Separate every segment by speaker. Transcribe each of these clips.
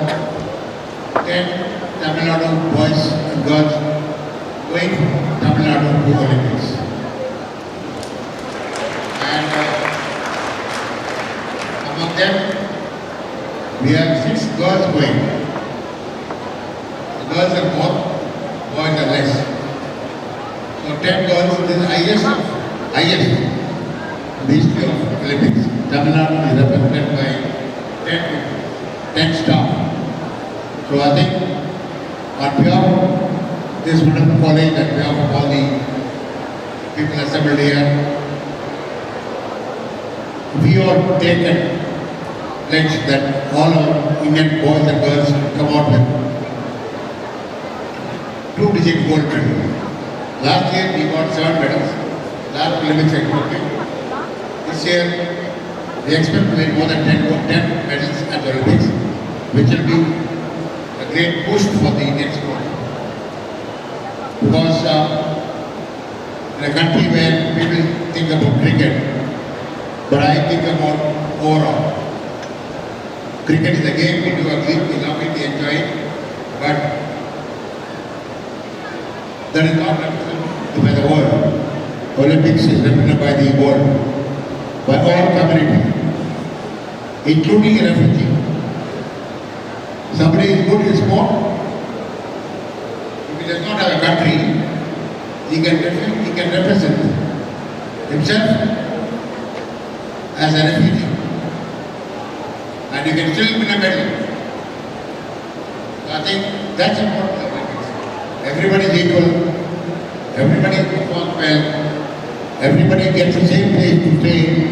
Speaker 1: 10 Tamil Nadu boys and girls going Tamil Nadu to Olympics. And uh, among them, we have six girls going. The girls are more, boys are less. So 10 girls, is highest, highest in the history of Olympics. Tamil Nadu is represented by 10, 10 staff. So I think on behalf of this wonderful college and behalf of all the people assembled here, we are taken pledge that all our Indian boys and girls should come out with two digit gold medal. Last year we got seven medals. Last Olympics got eight. This year we expect to win more than 10, 10 medals at the Olympics, which will be a great boost for the Indian sport. Because uh, in a country where people think about cricket, but I think about overall. Cricket is a game, we do agree, we love it, we enjoy it, but that is not represented by the world. Olympics is represented by the world, by all community, including a refugee. Somebody is good in sport, if he does not have a country, he can, rep- he can represent himself as a refugee. And he can still win a medal. I think that's important. Everybody is equal. Everybody performs well. Everybody gets the same place to stay.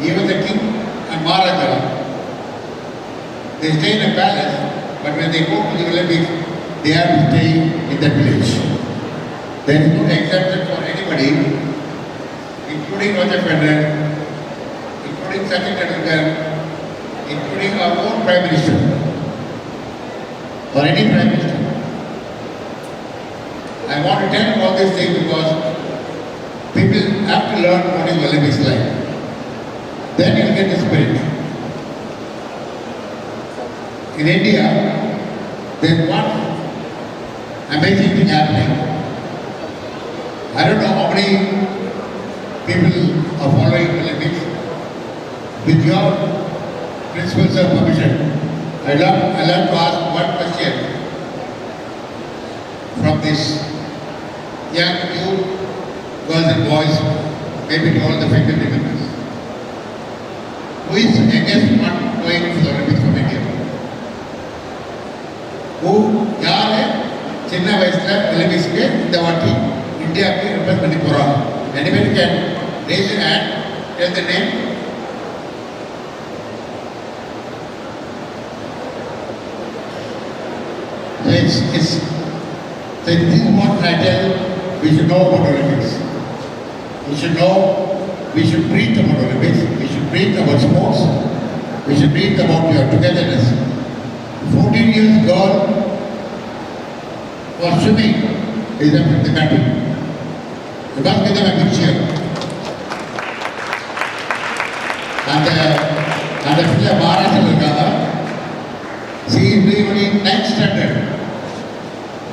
Speaker 1: Even the king and Maharaja, they stay in a palace, but when they go to the Olympics, they have to stay in that village. There is no exemption for anybody including Roger Federer, including Sachin Tendulkar, including our own Prime Minister, or any Prime Minister. I want to tell you all these things because people have to learn what is Olympics like. Then you'll get the spirit. In India, there's one amazing thing happening. I don't know how many people are following politics With your principles of permission, I'd love, I'd love to ask one question from this young youth, girls and boys, maybe to all the faculty members. Who is the youngest one going to the Olympics from India? Who, யாரு சின்ன வயசுல ஒலிம்பிக்ஸ்க்கு இந்த வாட்டி இந்தியாவுக்கு repress பண்ணி போறாங்க anybody can raise your hand tell the name So it's, it's, so this is what I tell, we should know about Olympics. We should know, we should preach about Olympics, we should preach about sports, we should preach about your togetherness. 14 years girl For swimming is representing the country. You must give them a big cheer. அந்த அந்த பிள்ளை மகாராஷ்டிரில் இருக்காங்க she is in ninth standard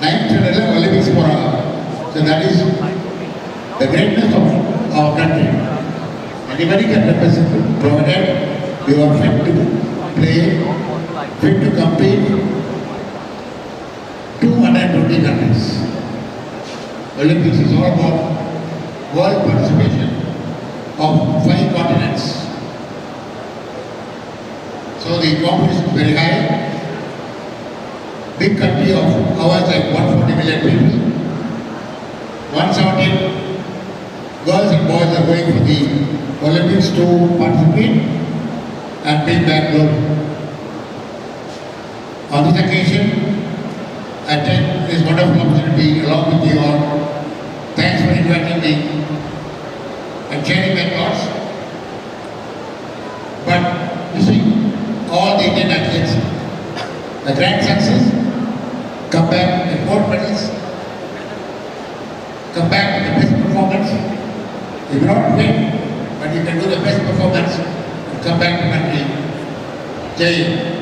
Speaker 1: ninth ஸ்டாண்டர்டில் Olympics போகிறாங்க so that is the greatness of our country anybody can represent provided you are fit to play fit to compete 220 countries Olympics is all about world participation of five continents. So the competition is very high. Big country of ours like 140 million people. 117 girls and boys are going for the Olympics to participate and bring back. On this occasion, Take this wonderful opportunity along with you all. Thanks for inviting me and sharing my thoughts. But you see,
Speaker 2: all the Indian athletes a grand success, come back with more medals, come back with the best performance. You may not win, but you can do the best performance and come back to country. Jai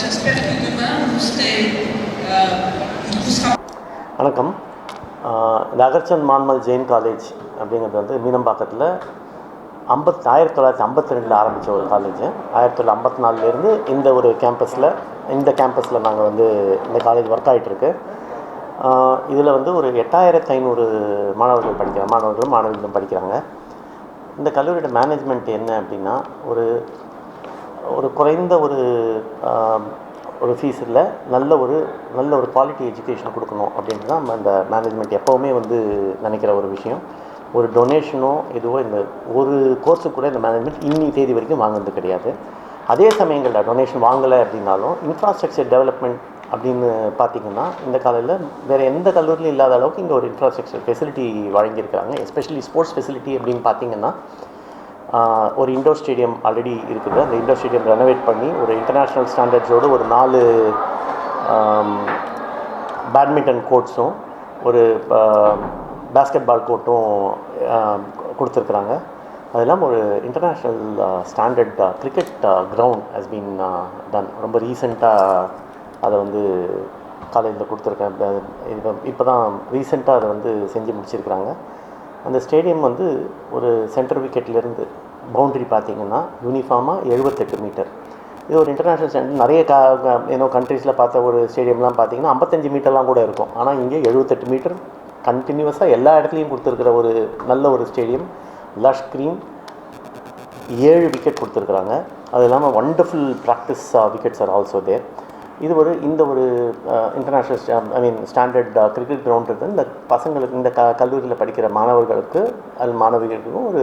Speaker 3: j'espère que demain vous serez, vous sera
Speaker 4: வணக்கம். இந்த அகர்ச்சந்த் மான்மல் Jain college அப்படிங்கிறது வந்து மீனம்பாக்கத்தில் ஐம்பத் ஆயிரத்தி தொள்ளாயிரத்தி ஐம்பத்தி ரெண்டில் ஆரம்பித்த ஒரு காலேஜ் ஆயிரத்தி தொள்ளாயிரத்தி ஐம்பத்தி நாலுலேருந்து இந்த ஒரு கேம்பஸில் இந்த கேம்பஸில் நாங்கள் வந்து இந்த காலேஜ் ஒர்க் ஆகிட்டுருக்கு இதில் வந்து ஒரு எட்டாயிரத்தி ஐநூறு மாணவர்கள் படிக்கிறாங்க மாணவர்களும் மாணவிகளும் படிக்கிறாங்க. இந்த கல்லூரியோட மேனேஜ்மெண்ட் என்ன அப்படின்னா ஒரு ஒரு குறைந்த ஒரு ஒரு ஃபீஸில் நல்ல ஒரு நல்ல ஒரு குவாலிட்டி எஜுகேஷன் கொடுக்கணும் அப்படின்னு தான் அந்த இந்த மேனேஜ்மெண்ட் எப்போவுமே வந்து நினைக்கிற ஒரு விஷயம். ஒரு டொனேஷனோ எதுவோ இந்த ஒரு கோர்ஸுக்கு கூட இந்த மேனேஜ்மெண்ட் இன்னி தேதி வரைக்கும் வாங்கினது கிடையாது. அதே சமயங்களில் டொனேஷன் வாங்கலை அப்படின்னாலும் இன்ஃப்ராஸ்ட்ரக்சர் டெவலப்மெண்ட் அப்படின்னு பார்த்தீங்கன்னா இந்த காலையில் வேறு எந்த கல்லூரியிலும் இல்லாத அளவுக்கு இங்கே ஒரு இன்ஃப்ராஸ்ட்ரக்சர் ஃபெசிலிட்டி வழங்கியிருக்கிறாங்க. எஸ்பெஷலி ஸ்போர்ட்ஸ் ஃபெசிலிட்டி அப்படின்னு பார்த்தீங்கன்னா ஒரு இண்டோர் ஸ்டேடியம் ஆல்ரெடி இருக்குது. அந்த இண்டோர் ஸ்டேடியம் ரெனோவேட் பண்ணி ஒரு இன்டர்நேஷ்னல் ஸ்டாண்டர்ட்ஸோடு ஒரு நாலு பேட்மிண்டன் கோர்ட்ஸும் ஒரு பேஸ்கெட் பால் கோர்ட்டும் கொடுத்துருக்குறாங்க. அது இல்லாமல் ஒரு international standard cricket ground has been done ரொம்ப ரீசெண்டாக அதை வந்து காலேஜில் கொடுத்துருக்கேன். இப்போ இப்போ தான் ரீசெண்டாக அதை வந்து செஞ்சு முடிச்சிருக்கிறாங்க. அந்த ஸ்டேடியம் வந்து ஒரு சென்டர் விக்கெட்லேருந்து பவுண்டரி பார்த்தீங்கன்னா யூனிஃபார்மாக எழுபத்தெட்டு மீட்டர் இது ஒரு இன்டர்நேஷ்னல் ஸ்டாண்டர்ட் நிறைய கா ஏன்னோ கண்ட்ரீஸில் பார்த்த ஒரு ஸ்டேடியம்லாம் பார்த்தீங்கன்னா ஐம்பத்தஞ்சு மீட்டர்லாம் கூட இருக்கும். ஆனால் இங்கே எழுபத்தெட்டு மீட்டர் கண்டினியூஸாக எல்லா இடத்துலையும் கொடுத்துருக்குற ஒரு நல்ல ஒரு ஸ்டேடியம் லஷ் க்ரீன் ஏழு விக்கெட் கொடுத்துருக்குறாங்க. அது இல்லாமல் wonderful practice wickets are also there இது ஒரு இந்த ஒரு international I mean standard cricket ground இருக்குது இந்த பசங்களுக்கு இந்த க கல்லூரியில் படிக்கிற மாணவர்களுக்கு அது மாணவிகளுக்கும் ஒரு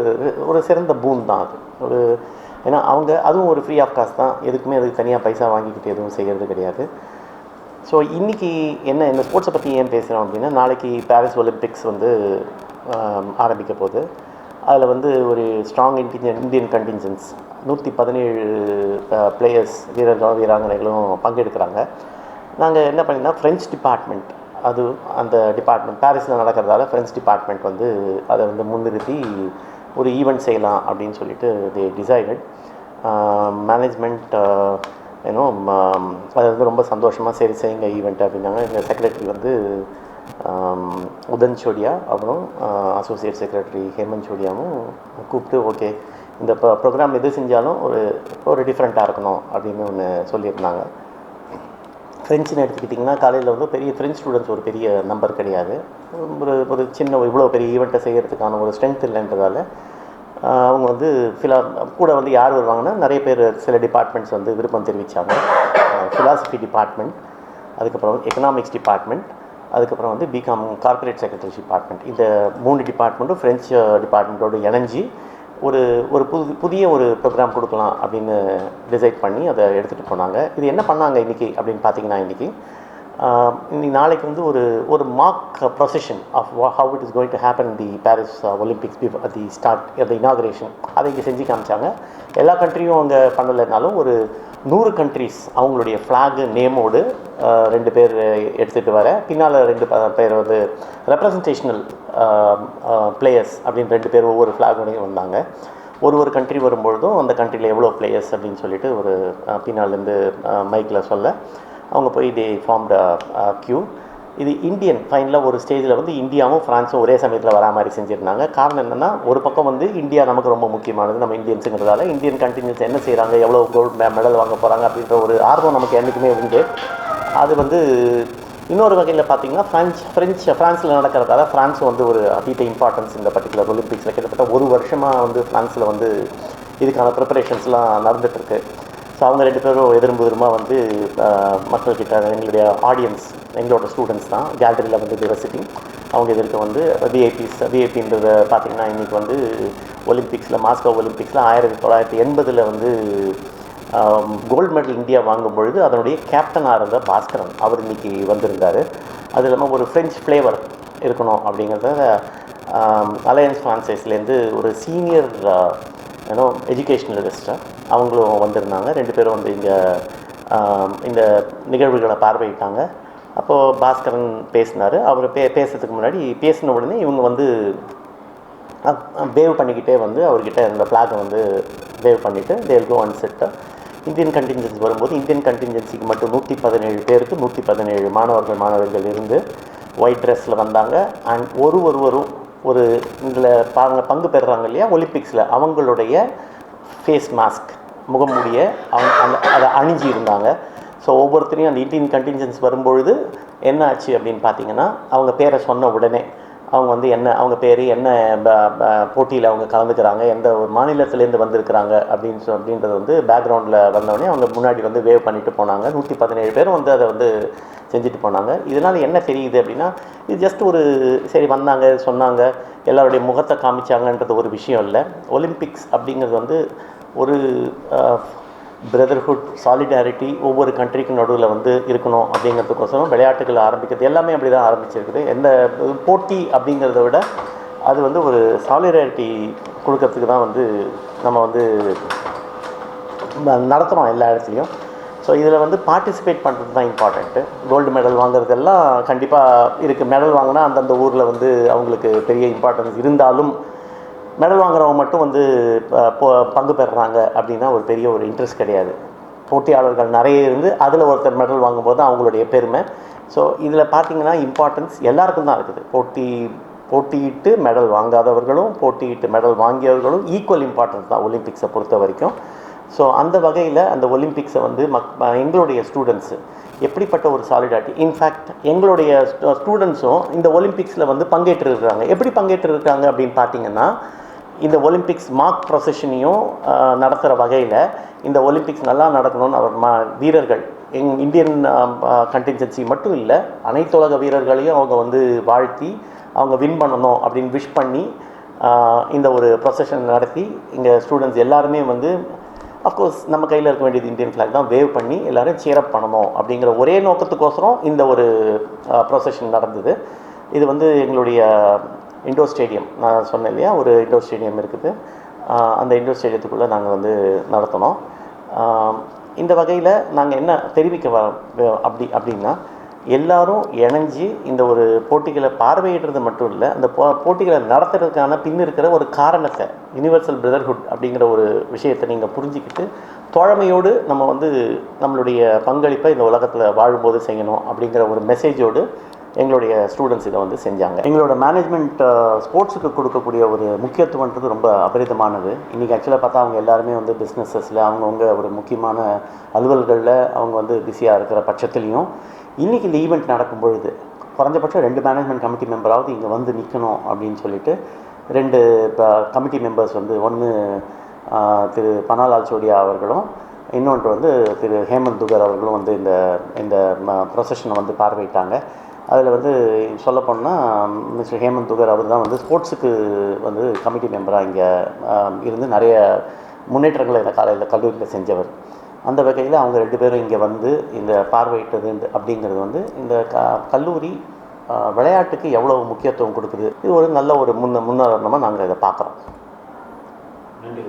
Speaker 4: ஒரு சிறந்த பூன் தான் அது. ஒரு ஏன்னா அவங்க அதுவும் ஒரு ஃப்ரீ ஆஃப் காஸ்ட் தான். எதுக்குமே அதுக்கு தனியாக பைசா வாங்கிக்கிட்டு எதுவும் செய்கிறது கிடையாது. ஸோ இன்றைக்கி என்ன இந்த ஸ்போர்ட்ஸை பற்றி ஏன் பேசுகிறோம் அப்படின்னா நாளைக்கு பாரிஸ் ஒலிம்பிக்ஸ் வந்து ஆரம்பிக்க போகுது. அதில் வந்து ஒரு ஸ்ட்ராங் இன்டிஜன் இந்தியன் கண்டிஞ்சன்ஸ் நூற்றி பதினேழு பிளேயர்ஸ் வீரர்களும் வீராங்கனைகளும் பங்கெடுக்கிறாங்க. நாங்கள் என்ன பண்ணினா ஃப்ரெஞ்ச் டிபார்ட்மெண்ட் அது அந்த டிபார்ட்மெண்ட் பாரிஸில் நடக்கிறதால ஃப்ரெஞ்ச் டிபார்ட்மெண்ட் வந்து அதை வந்து முன்னிறுத்தி ஒரு ஈவெண்ட் செய்யலாம் அப்படின்னு சொல்லிட்டு தே டிசைடட் மேனேஜ்மெண்ட் ஏன்னோ அது வந்து ரொம்ப சந்தோஷமாக சரி செய்யுங்க ஈவெண்ட் அப்படின்னாங்க. எங்கள் செக்ரட்டரி வந்து உதன் சோடியா அப்புறம் அசோசியேட் செக்ரட்டரி ஹேமந்த் சோடியாவும் கூப்பிட்டு ஓகே இந்த ப்ரோக்ராம் எது செஞ்சாலும் ஒரு ஒரு டிஃப்ரெண்ட்டாக இருக்கணும் அப்படின்னு ஒன்று சொல்லியிருந்தாங்க. ஃப்ரெஞ்சுன்னு எடுத்துக்கிட்டிங்கன்னா காலையில் வந்து பெரிய ஃப்ரெஞ்ச் ஸ்டூடெண்ட்ஸ் ஒரு பெரிய நம்பர் கிடையாது. ஒரு ஒரு சின்ன இவ்வளோ பெரிய ஈவெண்ட்டை செய்கிறதுக்கான ஒரு ஸ்ட்ரென்த் இல்லைன்றதால அவங்க வந்து ஃபிலா கூட வந்து யார் வருவாங்கன்னா நிறைய பேர் சில டிபார்ட்மெண்ட்ஸ் வந்து விருப்பம் தெரிவித்தாங்க ஃபிலாசபி டிபார்ட்மெண்ட் அதுக்கப்புறம் எக்கனாமிக்ஸ் டிபார்ட்மெண்ட் அதுக்கப்புறம் வந்து பிகாம் கார்ப்பரேட் செக்ரட்டரி டிபார்ட்மெண்ட் இந்த மூணு டிபார்ட்மெண்ட்டும் ஃப்ரெஞ்சு டிபார்ட்மெண்ட்டோடு இணைஞ்சி ஒரு ஒரு புது புதிய ஒரு ப்ரோக்ராம் கொடுக்கலாம் அப்படின்னு டிசைட் பண்ணி அதை எடுத்துகிட்டு போனாங்க. இது என்ன பண்ணாங்க இன்றைக்கி அப்படின்னு பார்த்தீங்கன்னா இன்றைக்கி நாளைக்கு வந்து ஒரு ஒரு march procession of how it is going to happen the Paris Olympics the start the inauguration அதை இங்கே செஞ்சு காமிச்சாங்க. எல்லா கண்ட்ரியும் அங்கே பண்ணலைனாலும் ஒரு நூறு கண்ட்ரிஸ் அவங்களுடைய ஃப்ளாகு நேமோடு uh, ரெண்டு பேர் எடுத்துகிட்டு வர. பின்னால் ரெண்டு ப- பேர் வந்து ரெப்ரசன்டேஷனல் பிளேயர்ஸ் um, uh, அப்படின்னு ரெண்டு பேர் ஒவ்வொரு ஃப்ளாகோடையும் வந்தாங்க. ஒரு ஒரு கண்ட்ரி வரும்பொழுதும் அந்த கண்ட்ரியில் எவ்வளோ பிளேயர்ஸ் அப்படின்னு சொல்லிட்டு ஒரு uh, பின்னாலேருந்து மைக்கில் சொல்ல. அவங்க போய் தே ஃபார்ம்ட் கியூ இது இந்தியன் ஃபைனலாக ஒரு ஸ்டேஜில் வந்து இந்தியாவும் ஃப்ரான்ஸும் ஒரே சமயத்தில் வரா மாதிரி செஞ்சுருந்தாங்க. காரணம் என்னென்னா ஒரு பக்கம் வந்து இந்தியா நமக்கு ரொம்ப முக்கியமானது நம்ம இந்தியன்ஸுங்கிறதால இந்தியன் கண்டினியூஸ் என்ன செய்கிறாங்க எவ்வளோ கோல்டு மெடல் வாங்க போகிறாங்க அப்படின்ற ஒரு ஆர்வம் நமக்கு என்றைக்குமே உண்டு. அது வந்து இன்னொரு வகையில் பார்த்தீங்கன்னா ஃப்ரான்ஸ் ஃப்ரெஞ்ச் ஃப்ரான்ஸில் நடக்கிறதால ஃப்ரான்ஸ் வந்து ஒரு அதீத இம்பார்ட்டன்ஸ் இந்த பர்டிகுலர் ஒலிம்பிக்ஸில் கிட்டத்தட்ட ஒரு வருஷமாக வந்து ஃப்ரான்ஸில் வந்து இதுக்கான ப்ரிப்பரேஷன்ஸ்லாம் நடந்துகிட்ருக்கு ஸோ அவங்க ரெண்டு பேரும் எதிரும் வந்து மக்கள்கிட்ட எங்களுடைய ஆடியன்ஸ் எங்களோட ஸ்டூடெண்ட்ஸ் தான். கேலரியில் வந்து விசிட்டிங் அவங்க எதிர்க்க வந்து விஐபிஸ் விஐபின்றது பார்த்தீங்கன்னா இன்றைக்கி வந்து ஒலிம்பிக்ஸில் மாஸ்கோ ஒலிம்பிக்ஸில் ஆயிரத்தி தொள்ளாயிரத்தி எண்பதில் வந்து கோல்டு மெடல் இந்தியா வாங்கும் பொழுது அதனுடைய கேப்டனாக இருந்த பாஸ்கரன். அவர் இன்னைக்கு வந்திருந்தார். அது இல்லாமல் ஒரு ஃப்ரெஞ்ச் ஃப்ளேவர் இருக்கணும் அப்படிங்கிறத அலையன்ஸ் ஃப்ரான்சைஸ்லேருந்து ஒரு சீனியர் ஏன்னோ எஜுகேஷ்னலிஸ்ட்டு அவங்களும் வந்திருந்தாங்க. ரெண்டு பேரும் வந்து இங்கே இந்த நிகழ்வுகளை பார்வையிட்டாங்க. அப்போது பாஸ்கரன் பேசினார். அவர் பே பேசுறதுக்கு முன்னாடி பேசின உடனே இவங்க வந்து வேவ் பண்ணிக்கிட்டே வந்து அவர்கிட்ட இந்த ஃப்ளாகை வந்து வேவ் பண்ணிவிட்டு they'll go and set Indian contingency வரும்போது இந்தியன் கண்டின்ஜென்சிக்கு மட்டும் நூற்றி பதினேழு பேருக்கு நூற்றி பதினேழு மாணவர்கள் மாணவர்கள் இருந்து ஒயிட் ட்ரெஸ்ஸில் வந்தாங்க. அண்ட் ஒரு ஒருவரும் ஒரு இதில் பாருங்க பங்கு பெறுறாங்க இல்லையா? ஒலிம்பிக்ஸில் அவங்களுடைய ஃபேஸ் மாஸ்க் முகமூடிய அவங்க அந்த அதை அணிஞ்சு இருந்தாங்க. ஸோ ஒவ்வொருத்தரையும் அந்த இண்டியன் கண்டின்ஜென்ஸ் வரும்பொழுது என்ன ஆச்சு அப்படின்னு பார்த்தீங்கன்னா அவங்க பேரை சொன்ன உடனே அவங்க வந்து என்ன அவங்க பேர் என்ன போட்டியில் அவங்க கலந்துக்கிறாங்க எந்த ஒரு மாநிலத்திலேருந்து வந்திருக்கிறாங்க அப்படின்னு சொ அப்படின்றது வந்து பேக்ரவுண்டில் வந்தவொடனே அவங்க முன்னாடி வந்து வேவ் பண்ணிட்டு போனாங்க. நூற்றி பதினேழு பேரும் வந்து அதை வந்து செஞ்சுட்டு போனாங்க. இதனால் என்ன தெரியுது அப்படின்னா இது ஜஸ்ட் ஒரு சரி வந்தாங்க சொன்னாங்க. எல்லாருடைய முகத்தை காமிச்சாங்கன்றது ஒரு விஷயம் இல்லை. ஒலிம்பிக்ஸ் அப்படிங்கிறது வந்து ஒரு பிரதர்ஹுட் சாலிடாரிட்டி ஒவ்வொரு கண்ட்ரிக்கு நடுவில் வந்து இருக்கணும் அப்படிங்கிறதுக்கோசரம் விளையாட்டுகள் ஆரம்பிக்கிறது எல்லாமே அப்படி தான் ஆரம்பிச்சிருக்குது. எந்த போட்டி அப்படிங்கிறத விட அது வந்து ஒரு சாலிடாரிட்டி கொடுக்கறதுக்கு தான் வந்து நம்ம வந்து ந- நடத்துகிறோம் எல்லா இடத்துலையும். ஸோ இதில் வந்து பார்ட்டிசிபேட் பண்ணுறது தான் இம்பார்ட்டண்ட்டு கோல்டு மெடல் வாங்குறதெல்லாம் கண்டிப்பாக இருக்குது மெடல் வாங்கினா அந்தந்த ஊரில் வந்து அவங்களுக்கு பெரிய இம்பார்ட்டன்ஸ் இருந்தாலும் மெடல் வாங்குறவங்க மட்டும் வந்து பங்கு பெறுறாங்க அப்படின்னா ஒரு பெரிய ஒரு இன்ட்ரெஸ்ட் கிடையாது. போட்டியாளர்கள் நிறைய இருந்து அதில் ஒருத்தர் மெடல் வாங்கும்போது அவங்களுடைய பெருமை. ஸோ இதில் பார்த்தீங்கன்னா இம்பார்ட்டன்ஸ் எல்லாருக்கும் தான் இருக்குது. போட்டி போட்டியிட்டு மெடல் வாங்காதவர்களும் போட்டியிட்டு மெடல் வாங்கியவர்களும் ஈக்குவல் இம்பார்ட்டன்ஸ் தான் ஒலிம்பிக்ஸை பொறுத்த வரைக்கும். ஸோ அந்த வகையில் அந்த ஒலிம்பிக்ஸை வந்து மக் எங்களுடைய ஸ்டூடெண்ட்ஸு எப்படிப்பட்ட ஒரு சாலிடாரிட்டி இன்ஃபேக்ட் எங்களுடைய ஸ்டூடெண்ட்ஸும் இந்த ஒலிம்பிக்ஸில் வந்து பங்கேற்றிருக்கிறாங்க. எப்படி பங்கேற்றிருக்காங்க அப்படின்னு பார்த்தீங்கன்னா இந்த ஒலிம்பிக்ஸ் மார்க் ப்ரொசஷனையும் நடத்துகிற வகையில் இந்த ஒலிம்பிக்ஸ் நல்லா நடக்கணும்னு அவர் மா வீரர்கள் எங் இந்தியன் கண்டின்ஜென்சி மட்டும் இல்லை அனைத்து உலக வீரர்களையும் அவங்க வந்து வாழ்த்தி அவங்க வின் பண்ணணும் அப்படின்னு விஷ் பண்ணி இந்த ஒரு ப்ரொசஷன் நடத்தி இங்கே ஸ்டூடெண்ட்ஸ் எல்லாருமே வந்து அஃப்கோர்ஸ் நம்ம கையில் இருக்க வேண்டியது இந்தியன் ஃப்ளாக் தான். வேவ் பண்ணி எல்லோரும் சேரப் பண்ணணும் அப்படிங்கிற ஒரே நோக்கத்துக்கோசரம் இந்த ஒரு ப்ரொசஷன் நடந்தது. இது வந்து எங்களுடைய இண்டோர் ஸ்டேடியம் நான் சொன்னேன் இல்லையா? ஒரு இண்டோர் ஸ்டேடியம் இருக்குது. அந்த இண்டோர் ஸ்டேடியத்துக்குள்ளே நாங்கள் வந்து நடத்தினோம் இந்த வகையில் நாங்கள் என்ன தெரிவிக்க வ அப்படி அப்படின்னா எல்லாரும் இணைஞ்சு இந்த ஒரு போட்டிகளை பார்வையிடுறது மட்டும் இல்லை அந்த போ போட்டிகளை நடத்துறதுக்கான பின் இருக்கிற ஒரு காரணத்தை யுனிவர்சல் பிரதர்ஹுட் அப்படிங்கிற ஒரு விஷயத்தை நீங்கள் புரிஞ்சுக்கிட்டு தோழமையோடு நம்ம வந்து நம்மளுடைய பங்களிப்பை இந்த உலகத்தில் வாழும்போது செய்யணும் அப்படிங்கிற ஒரு மெசேஜோடு எங்களுடைய ஸ்டூடெண்ட்ஸ் இதை வந்து செஞ்சாங்க. எங்களோட மேனேஜ்மெண்ட் ஸ்போர்ட்ஸுக்கு கொடுக்கக்கூடிய ஒரு முக்கியத்துவன்றது ரொம்ப அபரிதமானது. இன்றைக்கி ஆக்சுவலாக பார்த்தா அவங்க எல்லாருமே வந்து பிஸ்னஸஸில் அவங்கவுங்க ஒரு முக்கியமான அலுவல்களில் அவங்க வந்து பிஸியாக இருக்கிற பட்சத்துலேயும் இன்றைக்கி இந்த ஈவெண்ட் நடக்கும் பொழுது குறைஞ்சபட்சம் ரெண்டு மேனேஜ்மெண்ட் கமிட்டி மெம்பராவது இங்கே வந்து நிற்கணும் அப்படின்னு சொல்லிட்டு ரெண்டு கமிட்டி மெம்பர்ஸ் வந்து ஒன்று திரு பனாலால் சோடியா அவர்களும் இன்னொன்று வந்து திரு ஹேமந்த் துகர் அவர்களும் வந்து இந்த இந்த ப்ரொசஷனை வந்து பார்வையிட்டாங்க. அதில் வந்து சொல்லப்போனால் மிஸ்டர் ஹேமந்த் துகர் அவர் தான் வந்து ஸ்போர்ட்ஸுக்கு வந்து கமிட்டி மெம்பராக இங்கே இருந்து நிறைய முன்னேற்றங்களை இந்த காலையில் கல்லூரியில் செஞ்சவர். அந்த வகையில் அவங்க ரெண்டு பேரும் இங்கே வந்து இந்த பார்வையிட்டது அப்படிங்கிறது வந்து இந்த க கல்லூரி விளையாட்டுக்கு எவ்வளோ முக்கியத்துவம் கொடுக்குது. இது ஒரு நல்ல ஒரு முன்ன முன்னுதாரணமாக நாங்கள் இதை பார்க்குறோம். நன்றி.